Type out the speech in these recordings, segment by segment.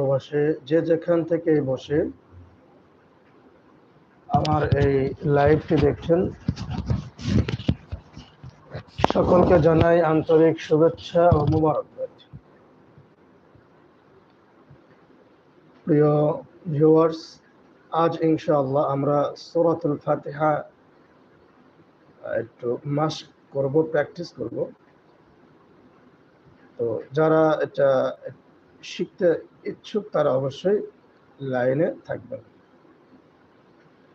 প্রবাসে যে যেখান থেকে বসে আমার এই লাইভটি দেখছেন, সকলকে জানাই আন্তরিক শুভেচ্ছা ও মুবারকবাদ। প্রিয় ভিউয়ার্স আজ ইনশাআল্লাহ আমরা সোরাতুল ফাতিহা একটু মাস করব প্র্যাকটিস করব। তো যারা এটা শিখতে ইচ্ছুক তারা অবশ্যই লাইনে থাকবেন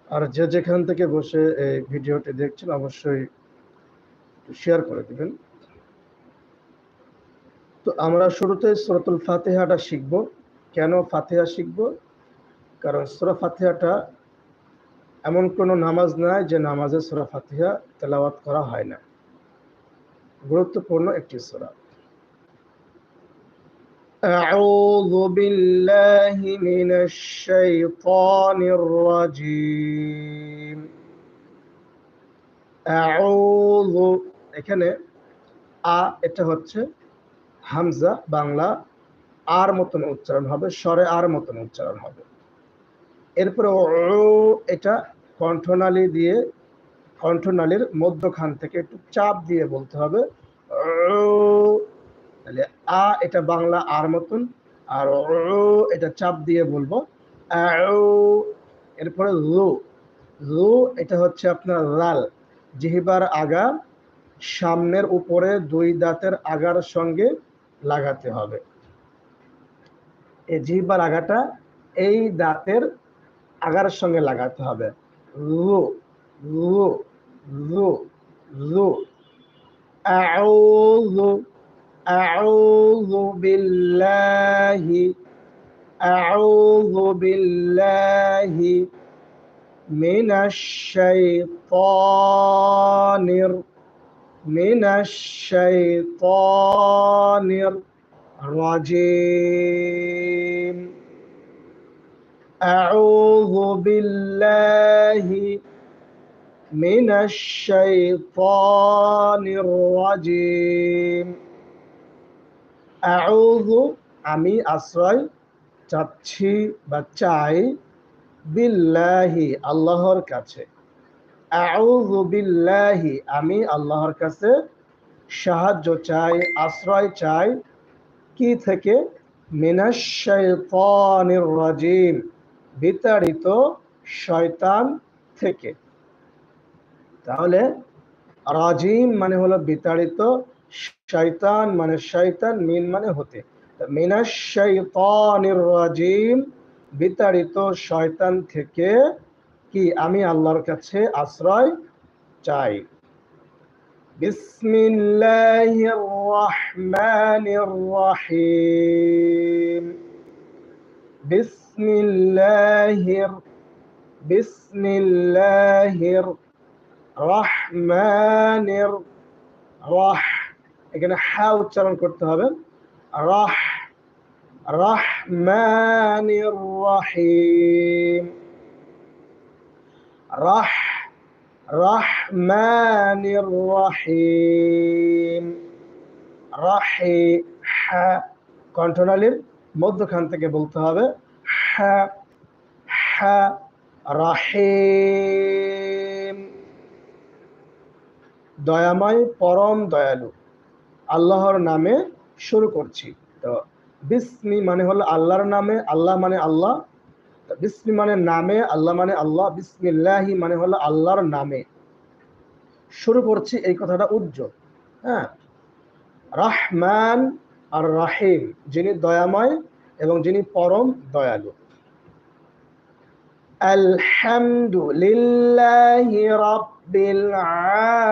আর যে যেখান থেকে বসে এই ভিডিওটি দেখছেন, অবশ্যই শেয়ার করে দিবেন। তো আমরা শুরুতে সুরতুল ফাতেহাটা শিখব। কেন ফাতেহা শিখব? কারণ সুরা ফাতেহাটা এমন কোনো নামাজ নাই যে নামাজে সুরা ফাতিহা তেলাওয়াত করা হয় না। গুরুত্বপূর্ণ একটি সুরা। أعوذ بالله من الشيطان الرجيم أعوذ এখানে আ এটা হচ্ছে হামজা বাংলা আর মতন উচ্চারণ হবে স্বরে আর মতন উচ্চারণ হবে এরপরে ও এটা কণ্ঠনালী দিয়ে কণ্ঠনালীর মধ্যখান থেকে একটু চাপ দিয়ে বলতে হবে তাহলে আ এটা বাংলা আর মতন, আর ও এটা চাপ দিয়ে বলব। এরপরে লু। লু এটা হচ্ছে আপনার লাল। জিহিবার আগা সামনের উপরে দুই দাঁতের আগার সঙ্গে লাগাতে হবে। এই জিহিবার আগাটা, এই দাঁতের আগার সঙ্গে লাগাতে হবে। লু লু লু লু। আউযু أعوذ بالله أعوذ بالله من الشيطان من الشيطان الرجيم. أعوذ بالله من الشيطان الرجيم. আউযু, আমি আশ্রয় চাচ্ছি বা চাই বিল্লাহি, আল্লাহর কাছে। আউযু বিল্লাহি, আমি আল্লাহর কাছে সাহায্য চাই, আশ্রয় চাই। কি থেকে? মিনাশ শাইতানির রাজিম, বিতাড়িত শয়তান থেকে। তাহলে রাজিম মানে হলো বিতাড়িত শয়তান মানে শয়তান, মিন মানে হতে। মিনাশ শাইতানির রাজিম বিতাড়িত শয়তান থেকে কি আমি আল্লাহর কাছে আশ্রয় চাই? বিসমিল্লাহির রহমানির রহিম বিসমিল্লাহির বিসমিল্লাহির রহমানির রহ এখানে হা উচ্চারণ করতে হবে। রাহ রহমানির রহিম রাহ রহমানির রহিম রাহি, হা, কণ্ঠনালীর মধ্যখান থেকে বলতে হবে। হা হা, রাহিম। দয়াময়, পরম দয়ালু। আল্লাহর নামে শুরু করছি। তো বিসমি মানে হলো আল্লাহর নামে, আল্লাহ মানে আল্লাহ। বিসমি মানে নামে, আল্লাহ মানে আল্লাহ। বিসমিল্লাহি মানে হলো আল্লাহর নামে। শুরু করছি এই কথাটা উজ্জ্বল। হ্যাঁ? রাহমান আর রাহিম, যিনি দয়াময় এবং যিনি পরম দয়ালু। আলহামদুলিল্লাহি রাব্বিল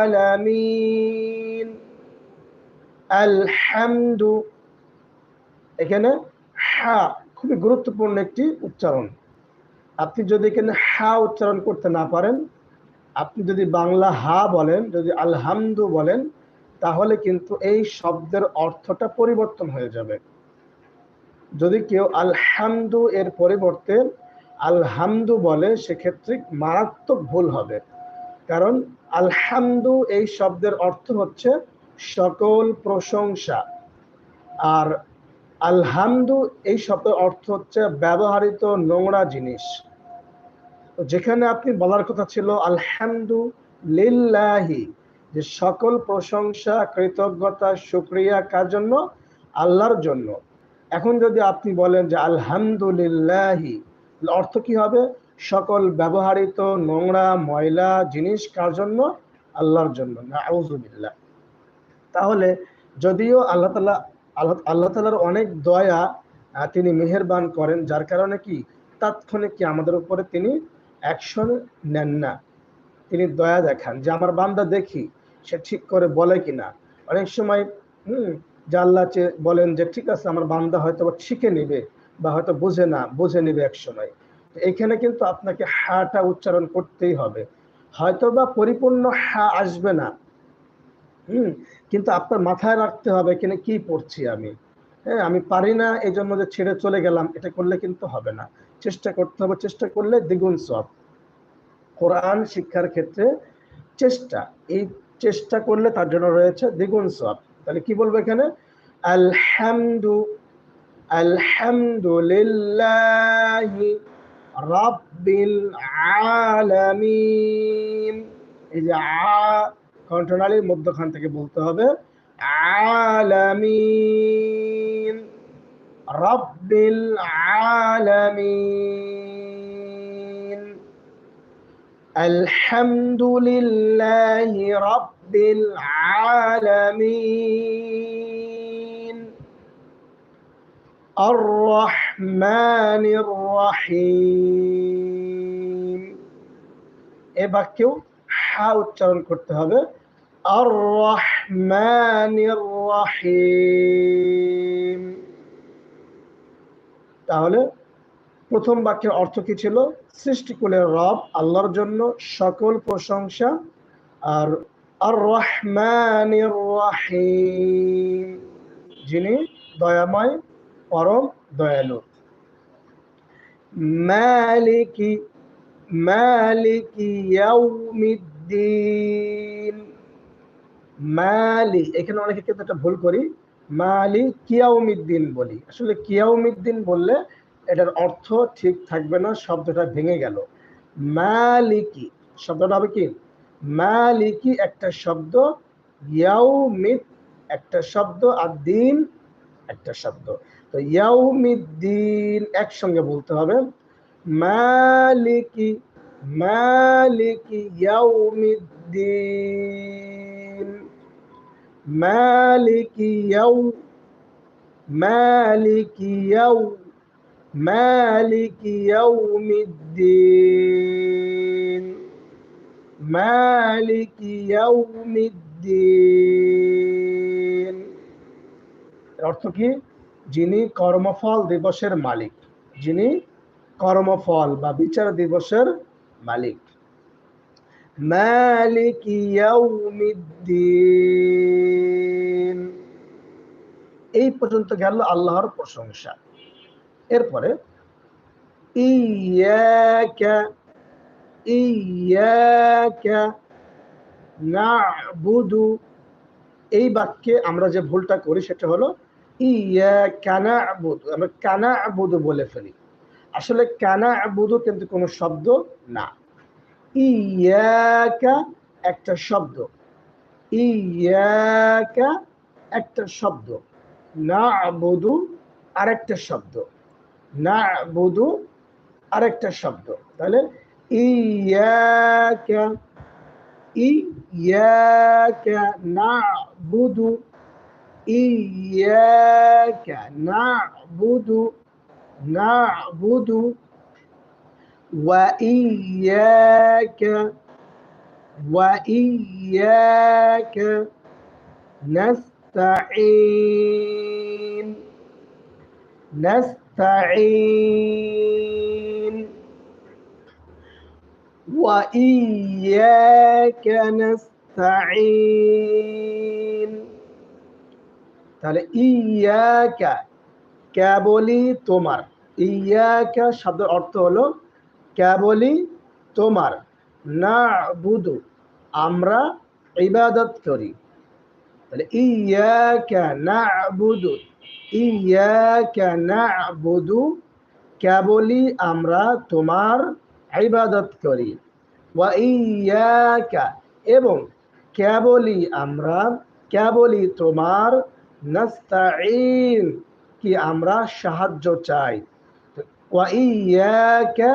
আলামিন। আলহামদু। এখানে হা খুবই গুরুত্বপূর্ণ একটি উচ্চারণ। আপনি যদি এখানে হা উচ্চারণ করতে না পারেন, আপনি যদি বাংলা হা বলেন, যদি আলহামদু বলেন, তাহলে কিন্তু এই শব্দের অর্থটা পরিবর্তন হয়ে যাবে। যদি কেউ আলহামদু এর পরিবর্তে আলহামদু বলে, সেক্ষেত্রে মারাত্মক ভুল হবে। কারণ আলহামদু এই শব্দের অর্থ হচ্ছে সকল প্রশংসা। আর আলহামদু, এই শব্দের অর্থ হচ্ছে ব্যবহৃত নোংরা জিনিস। যেখানে আপনি বলার কথা ছিল আলহামদু লিল্লাহি, যে সকল প্রশংসা, কৃতজ্ঞতা সুক্রিয়া কার জন্য? আল্লাহর জন্য। এখন যদি আপনি বলেন যে আলহামদুলিল্লাহি অর্থ কি হবে? সকল ব্যবহৃত নোংরা ময়লা জিনিস কার জন্য? আল্লাহর জন্য। না আউজুবিল্লাহ তাহলে যদিও আল্লাহ তালা, আল্লাহ আল্লাহ তালার অনেক দয়া তিনি মেহেরবান করেন, যার কারণে কি? তাৎক্ষণিক কি আমাদের উপরে তিনি অ্যাকশন নেন না। তিনি দয়া দেখান যে আমার বান্দা দেখি, সে ঠিক করে বলে কি না অনেক সময়, হুম, যে আল্লাহ বলেন যে ঠিক আছে, আমার বান্দা হয়তো শিখে নিবে বা হয়তো বুঝে না, বুঝে নিবে এক সময়। এখানে কিন্তু আপনাকে হাটা উচ্চারণ করতেই হবে। হয়তো বা পরিপূর্ণ হা আসবে না হুম, কিন্তু আপনার মাথায় রাখতে হবে এখানে কি পড়ছি আমি? হ্যাঁ আমি পারি না এই জন্য যে ছেড়ে চলে গেলাম, এটা করলে কিন্তু হবে না। চেষ্টা করতে হবে, চেষ্টা করলে দ্বিগুণ সব কোরআন শিক্ষার ক্ষেত্রে চেষ্টা, এই চেষ্টা করলে তার জন্য রয়েছে দ্বিগুণ সব তাহলে কি বলব এখানে? আলহামদু, আলহামদুলিল্লাহি রাব্বিল আলামিন। এই যে আ কণ্ঠনালীর মধ্যখান থেকে বলতে হবে আলামিন রব্বিল আলামিন আলহামদুলিল্লাহি রব্বিল আলামিন আর রহমানির রহিম এ বাক্যেও হা উচ্চারণ করতে হবে রহমান রহিম তাহলে প্রথম বাক্যের অর্থ কি ছিল? সৃষ্টিকুলের রব, আল্লাহর জন্য সকল প্রশংসা। আর আর রহমান রহিম যিনি দয়াময়, পরম দয়ালু। মালিকি মালিকি ইয়াউমিদ্দিন। মালি, এখানে অনেকে কিন্তু একটা ভুল করি, মালি কিয়াউমিদ্দিন বলি। আসলে কিয়াউমিদ্দিন বললে এটার অর্থ ঠিক থাকবে না, শব্দটা ভেঙে গেল। মালিকি, শব্দটা হবে কি? মালিকি একটা শব্দ, ইয়াউমিদ একটা শব্দ, আর দিন একটা শব্দ। তো ইয়াউমিদ্দিন একসঙ্গে বলতে হবে। মালিকি মালিকি ইয়াউমিদ্দিন। মালিকি ইয়াউ মালিকি ইয়াউ, মালিকি ইয়াউমিদ্দিন মালিকি ইয়াউমিদ্দিন। এর অর্থ কি? যিনি কর্মফল দিবসের মালিক, যিনি কর্মফল বা বিচার দিবসের মালিক। মালিক ইয়াউমিদ্দিন। এই পর্যন্ত গেল আল্লাহর প্রশংসা। এরপরে ইয়াকা এই বাক্যে আমরা যে ভুলটা করি, সেটা হলো ইয়া কানা আবুদু আমরা কানা আবুদু বলে ফেলি। আসলে কানা আবুদু কিন্তু কোনো শব্দ না। ইয়াকা একটা শব্দ। ইয়াকা একটা শব্দ। না আবুদু আরেকটা শব্দ। না আবুদু আরেকটা শব্দ। তাহলে ইয়াকা ইয়াকা, নাবুদু ইয়াকা, নাবুদু নাবুদু وإياك وإياك نستعين نستعين وإياك نستعين তাহলে ইয়াকা কেবলই তোমার ইয়াকা শব্দের অর্থ হলো কেবলই তোমার। না বুধু আমরা ইবাদত করি। তাহলে ইয়াকা না বুধু ইয়াকা না'বুদু কেবলই আমরা তোমার ইবাদত করি। ওয়া ইয়াকা এবং কেবলই আমরা কেবলই তোমার নাস্তাইন কি আমরা সাহায্য চাই। ওয়া ইয়াকা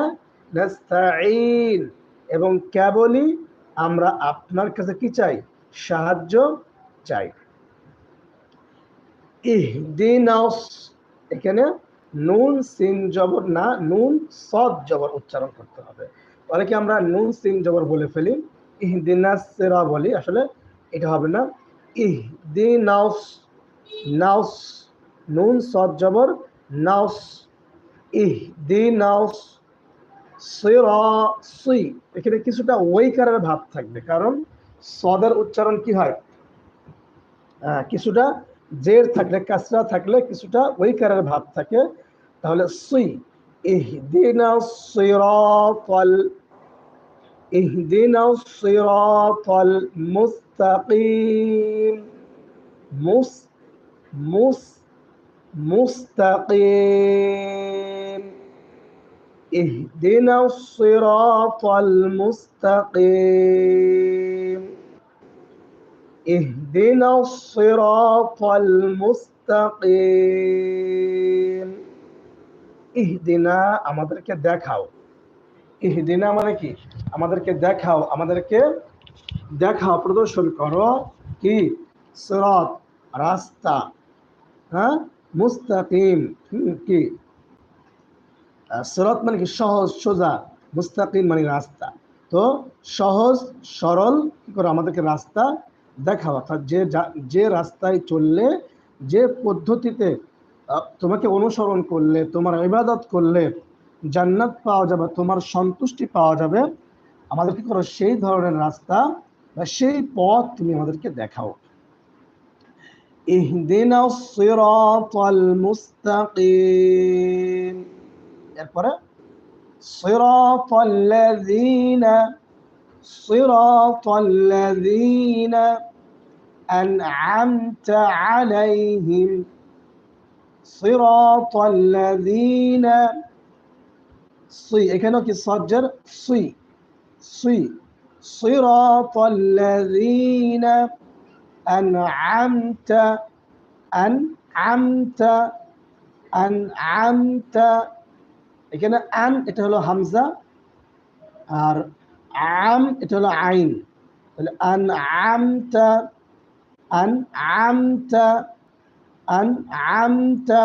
নাস্তাইন এবং কেবলই আমরা আপনার কাছে কি চাই? সাহায্য চাই। ইহদিনাস, এখানে নুন, সিন, জবর না, নুন, সদ, জবর উচ্চারণ করতে হবে। অনেকে আমরা নুন, সিন, জবর বলে ফেলি। ইহদিনাস সেরা বলি, আসলে এটা হবে না। ইহদিনাস নাউস নুন, সদ, জবর নাউস ইহদিনাস সুই এখানে কিছুটা ওইকারের ভাব থাকবে, কারণ সদের উচ্চারণ কি হয়? কিছুটা জের থাকলে, কাসরা থাকলে কিছুটা ওইকারের ভাব থাকে। তাহলে সুই ইহদিনা সিরাতাল ইহদিনা সিরাতাল মুস্তাকিম। মুস মুস, মুস্তাকিম। اهدنا الصراط المستقيم اهدنا الصراط المستقيم ইহদিনা আমাদেরকে দেখাও ইহদিনা মানে কি আমাদেরকে দেখাও আমাদেরকে দেখাও প্রদর্শন করো কি সিরাত রাস্তা হ্যাঁ মুস্তাকিম হুম, কি সিরাত মানে কি? সহজ, সোজা, মুস্তাকিম মানে রাস্তা। তো সহজ, সরল কি করে? আমাদেরকে রাস্তা দেখাও। অর্থাৎ যে যা- রাস্তায় চললে, যে পদ্ধতিতে তোমাকে অনুসরণ করলে, তোমার ইবাদত করলে, জান্নাত পাওয়া যাবে, তোমার সন্তুষ্টি পাওয়া যাবে, আমাদের কি করো? সেই ধরনের রাস্তা বা সেই পথ তুমি আমাদেরকে দেখাও। ইহদিনা মুস্তাকিম। এরপরে صراط الذين صراط الذين أنعمت عليهم صراط الذين صي এখানেও কি সজ্জার সুই সুই صراط الذين أنعمت أنعمت أنعمت এখানে আন এটা হলো হামজা আর আম এটা হলো আইন তাহলে আন আমতা আন আমতা আন আমতা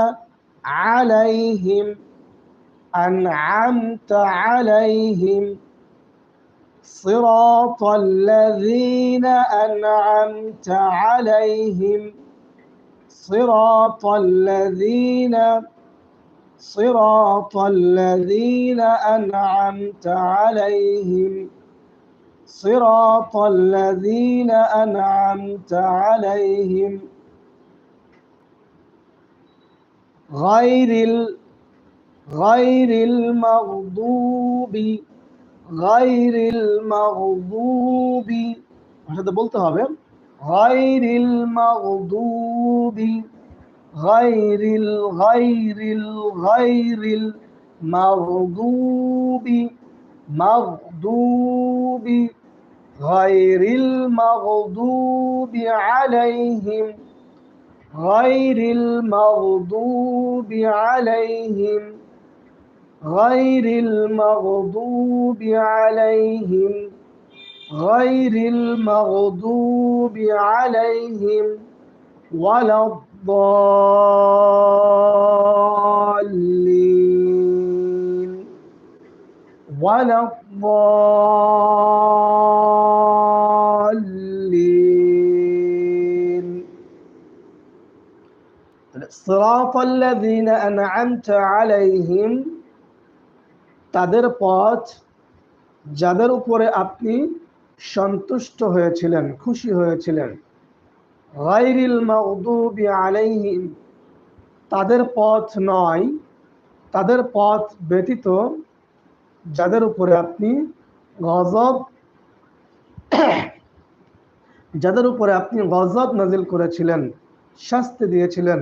আলাইহিম আন আমতা আলাইহিম صراط الذين أنعمت عليهم صراط الذين صراط الذين أنعمت عليهم صراط الذين أنعمت عليهم غير ال غير المغضوب غير المغضوب ভাষাতে বলতে হবে غير المغضوب غير الغير الغير المغضوب مغضوب غير المغضوب عليهم غير المغضوب عليهم غير المغضوب عليهم غير المغضوب عليهم ولا الضالين ولا الضالين صراط الذين أنعمت عليهم তাদের পথ যাদের উপরে আপনি সন্তুষ্ট হয়েছিলেন খুশি হয়েছিলেন গাইরিল মাগদুবি আলাইহিম, তাদের পথ নয়, তাদের পথ ব্যতীত যাদের উপরে আপনি গজব, যাদের উপরে আপনি গজব নাজিল করেছিলেন, শাস্তি দিয়েছিলেন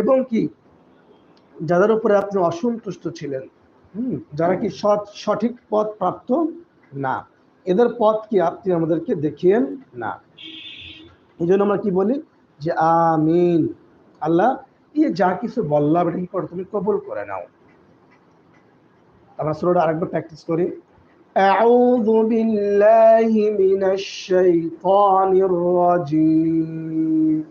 এবং কি, যাদের উপরে আপনি অসন্তুষ্ট ছিলেন, হুম, যারা কি সৎ, সঠিক পথ প্রাপ্ত না। এদের পথ কি আপনি আমাদেরকে দেখিয়েন না এই জন্য আমরা কি বলি যে আমিন আল্লাহ ইয়ে যা কিছু বললাম এটা কি করে তুমি কবুল করে নাও আমরা সুরাটা আরেকবার প্র্যাকটিস করি أعوذ بالله من الشيطان الرجيم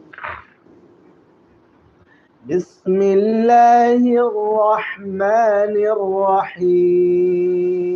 بسم الله الرحمن الرحيم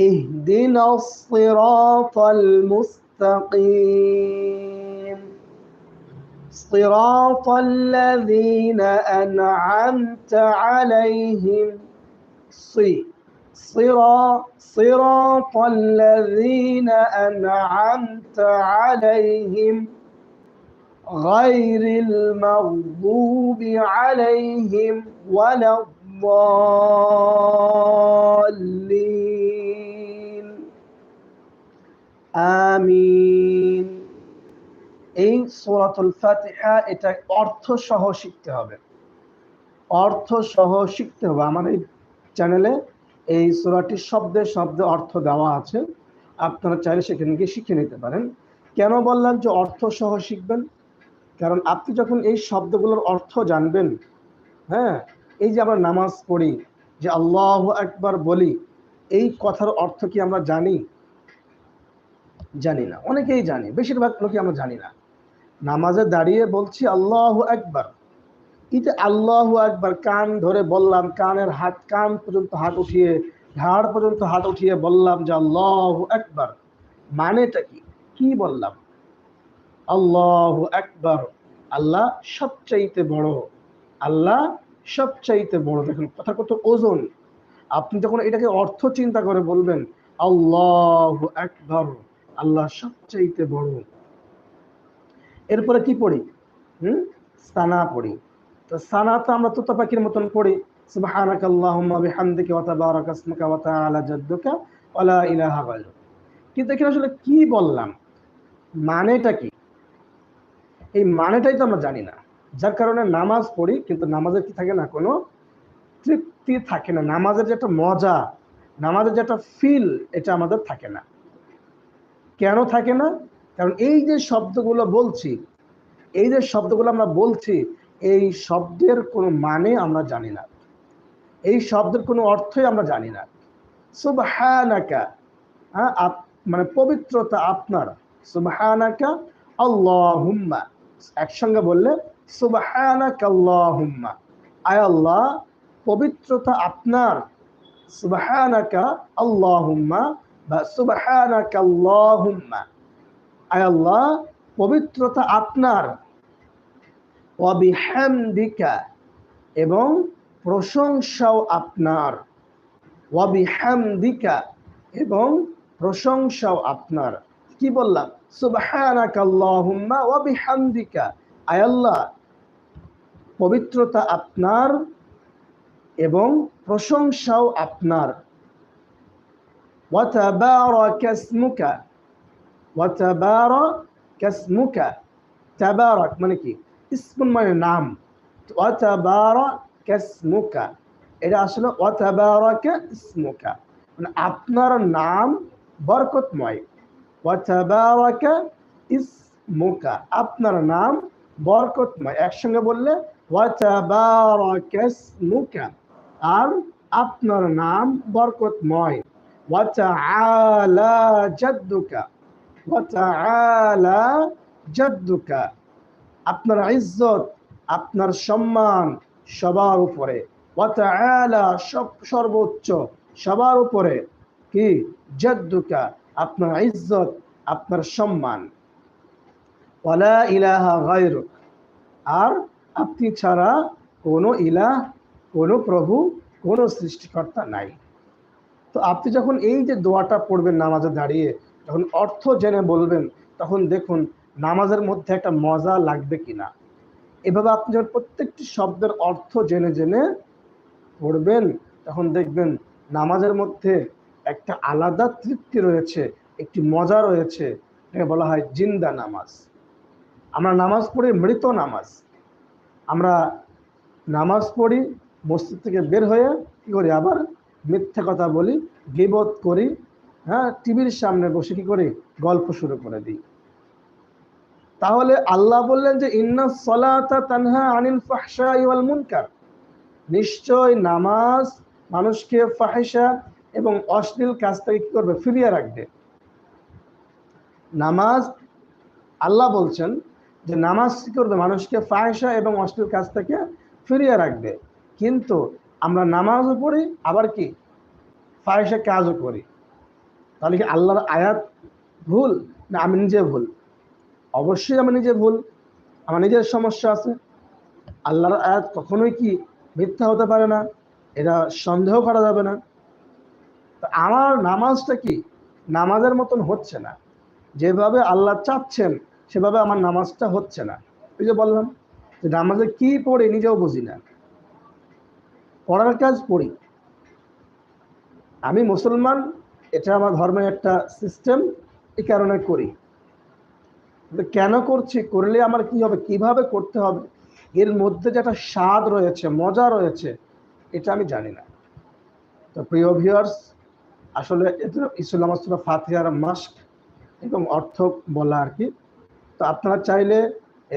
اهدنا الصراط المستقيم. صراط الذين أنعمت عليهم. صي صرا صراط الذين أنعمت عليهم. غير المغضوب عليهم ولا الضالين. আমিন। এই সূরাতুল ফাতিহা এটা অর্থ সহ শিখতে হবে। অর্থ সহ শিখতে হবে। আমার এই চ্যানেলে এই সূরাটির শব্দে শব্দে অর্থ দেওয়া আছে। আপনারা চাইলে সেখানে গিয়ে শিখে নিতে পারেন। কেন বললাম যে অর্থ সহ শিখবেন? কারণ আপনি যখন এই শব্দগুলোর অর্থ জানবেন হ্যাঁ এই যে আমরা নামাজ পড়ি, যে আল্লাহ একবার বলি, এই কথার অর্থ কি আমরা জানি? জানি না। অনেকেই জানি, বেশিরভাগ লোকই আমরা জানি না। নামাজে দাঁড়িয়ে বলছি, আল্লাহ একবার যে আল্লাহ একবার কান ধরে বললাম, কানের হাত, কান পর্যন্ত হাত উঠিয়ে, ঘাড় পর্যন্ত হাত উঠিয়ে বললাম যে, আল্লাহ একবার মানেটা কি? কি বললাম? আল্লাহ একবার আল্লাহ সবচাইতে বড়, আল্লাহ সবচাইতে বড়। দেখুন, কথা কত ওজন। আপনি যখন এটাকে অর্থ চিন্তা করে বলবেন, আল্লাহ একবার আল্লাহ সবচাইতে বড়। এরপরে কি পড়ি? হুম? সানা পড়ি। তো সানা তো আমরা তোতা পাখির মতন পড়ি। সুবহানাক আল্লাহুম্মা বিহামদিকা ওয়া তাবারাকা ওয়া তাআলা জাদ্দুকা ওয়া লা ইলাহা গায়রুক। কিন্তু এখানে আসলে কি বললাম? মানেটা কি? এই মানেটাই তো আমরা জানি না। যার কারণে নামাজ পড়ি, কিন্তু নামাজের কি থাকে না? কোনো তৃপ্তি থাকে না। নামাজের যে একটা মজা, নামাজের যে একটা ফিল এটা আমাদের থাকে না। কেন থাকে না? কারণ এই যে শব্দগুলো বলছি, এই যে শব্দগুলো আমরা বলছি, এই শব্দের কোনো মানে আমরা জানি না। এই শব্দের কোনো অর্থই আমরা জানি না। সুবহানাকা হ্যাঁ মানে পবিত্রতা আপনার। সুবহানাকা আল্লাহুম্মা। একসঙ্গে বললে, সুবহানাকা আল্লাহুম্মা। আয় আল্লাহ, পবিত্রতা আপনার। সুবহানাকা আল্লাহুম্মা। বা পবিত্রতা আপনার। ওয়াবিহামদিকা এবং প্রশংসাও আপনার। ওয়াবিহামদিকা এবং প্রশংসাও আপনার। কি বললাম? সুবহানাকা আল্লাহুম্মা ওয়া বিহামদিকা। আয় আল্লাহ, পবিত্রতা আপনার এবং প্রশংসাও আপনার। ইসমুকা ওয়া তাবারাকা ইসমুকা তাবারাক মানে কি? ইসমুন মানে নাম. তাবারাকা ইসমুকা এটা আসলে তাবারাকা ইসমুকা মানে আপনার নাম বরকতময়. ওয়াতাবারাকা ইসমুকা আপনার নাম বরকতময়। একসঙ্গে বললে ওয়াতাবারাকা ইসমুকা আর আপনার নাম বরকতময়। ওয়াতাআলা জাদ্দুকা ওয়াতাআলা জাদ্দুকা আপনার ইজ্জত, আপনার সম্মান সবার উপরে। ওয়াতাআলা সব, সর্বোচ্চ সবার উপরে। কি? জাদ্দুকা আপনার ইজ্জত, আপনার সম্মান। ওয়ালা ইলাহা গায়রুক আর আপনি ছাড়া কোনো ইলাহ, কোনো প্রভু, কোনো সৃষ্টিকর্তা নাই। তো আপনি যখন এই যে দোয়াটা পড়বেন নামাজে দাঁড়িয়ে, যখন অর্থ জেনে বলবেন, তখন দেখুন নামাজের মধ্যে একটা মজা লাগবে কিনা। এভাবে আপনি যখন প্রত্যেকটি শব্দের অর্থ জেনে জেনে পড়বেন, তখন দেখবেন নামাজের মধ্যে একটা আলাদা তৃপ্তি রয়েছে, একটি মজা রয়েছে, এটাকে বলা হয় জিন্দা নামাজ। আমরা নামাজ পড়ি মৃত নামাজ। আমরা নামাজ পড়ি মসজিদ থেকে বের হয়ে কী করি আবার মিথ্যা কথা বলি, গিবত করি হ্যাঁ টিভির সামনে বসে কি করি? গল্প শুরু করে দিই। তাহলে আল্লাহ বললেন যে, ইন্না সলাতা তানহা আনিল ফাহশা ওয়াল মুনকার। নিশ্চয় নামাজ মানুষকে ফাহিসা এবং অশ্লীল কাজ থেকে কি করবে? ফিরিয়ে রাখবে। নামাজ, আল্লাহ বলছেন যে, নামাজ কি করবে? মানুষকে ফাহিসা এবং অশ্লীল কাজ থেকে ফিরিয়ে রাখবে। কিন্তু আমরা নামাজও পড়ি, আবার কি? ফাহিসা কাজও করি। তাহলে কি আল্লাহর আয়াত ভুল না আমি নিজে ভুল? অবশ্যই আমি নিজে ভুল। আমার নিজের সমস্যা আছে। আল্লাহর আয়াত কখনোই কি মিথ্যা হতে পারে না? এটা সন্দেহ করা যাবে না। তো আমার নামাজটা কি? নামাজের মতন হচ্ছে না। যেভাবে আল্লাহ চাচ্ছেন, সেভাবে আমার নামাজটা হচ্ছে না। ওই যে বললাম যে নামাজে কি পড়ে নিজেও বুঝি না। পড়ার কাজ পড়ি। আমি মুসলমান, এটা আমার ধর্মের একটা সিস্টেম এই কারণে করি। কেন করছি, করলে আমার কি হবে, কীভাবে করতে হবে, এর মধ্যে যে একটা স্বাদ রয়েছে, মজা রয়েছে, এটা আমি জানি না। তো প্রিয় ভিউয়ার্স আসলে ইসলাম ফাতিহার মাস্ক এবং অর্থ বলা আর কি। তো আপনারা চাইলে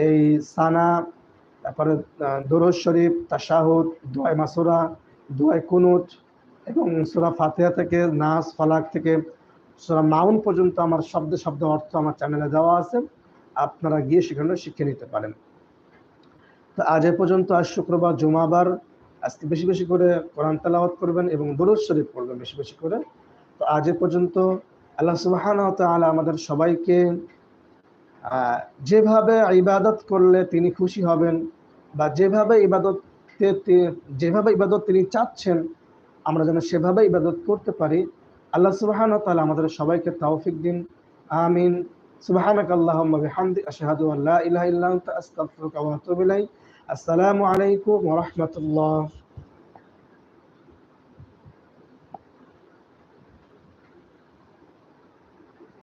এই সানা তারপরে দরজ শরীফ, তাশাহুদ দোয়াই মাসুরা দোয়াই কুনুত এবং সুরা ফাতেহা থেকে, নাস, ফালাক থেকে, সুরা মাউন পর্যন্ত আমার শব্দে শব্দ অর্থ আমার চ্যানেলে দেওয়া আছে। আপনারা গিয়ে সেখানে শিখে নিতে পারেন। তো আজ এ পর্যন্ত আজ শুক্রবার জুমাবার। আজকে বেশি বেশি করে কোরআন তালাওয়াত করবেন এবং দরুদ শরীফ পড়বেন বেশি বেশি করে। তো আজ এ পর্যন্ত আল্লাহ সুবাহান তালা আমাদের সবাইকে যেভাবে ইবাদত করলে তিনি খুশি হবেন বা যেভাবে ইবাদতে যেভাবে ইবাদত তিনি চাচ্ছেন, আমরা যেন সেভাবে ইবাদত করতে পারি। আল্লাহ সুবাহান তাহলে আমাদের সবাইকে তাওফিক দিন। আমিন। সুবাহানক আল্লাহম্মা বিহামদি, আশহাদু আসসালামু আলাইকুম রহমতুল্লাহ।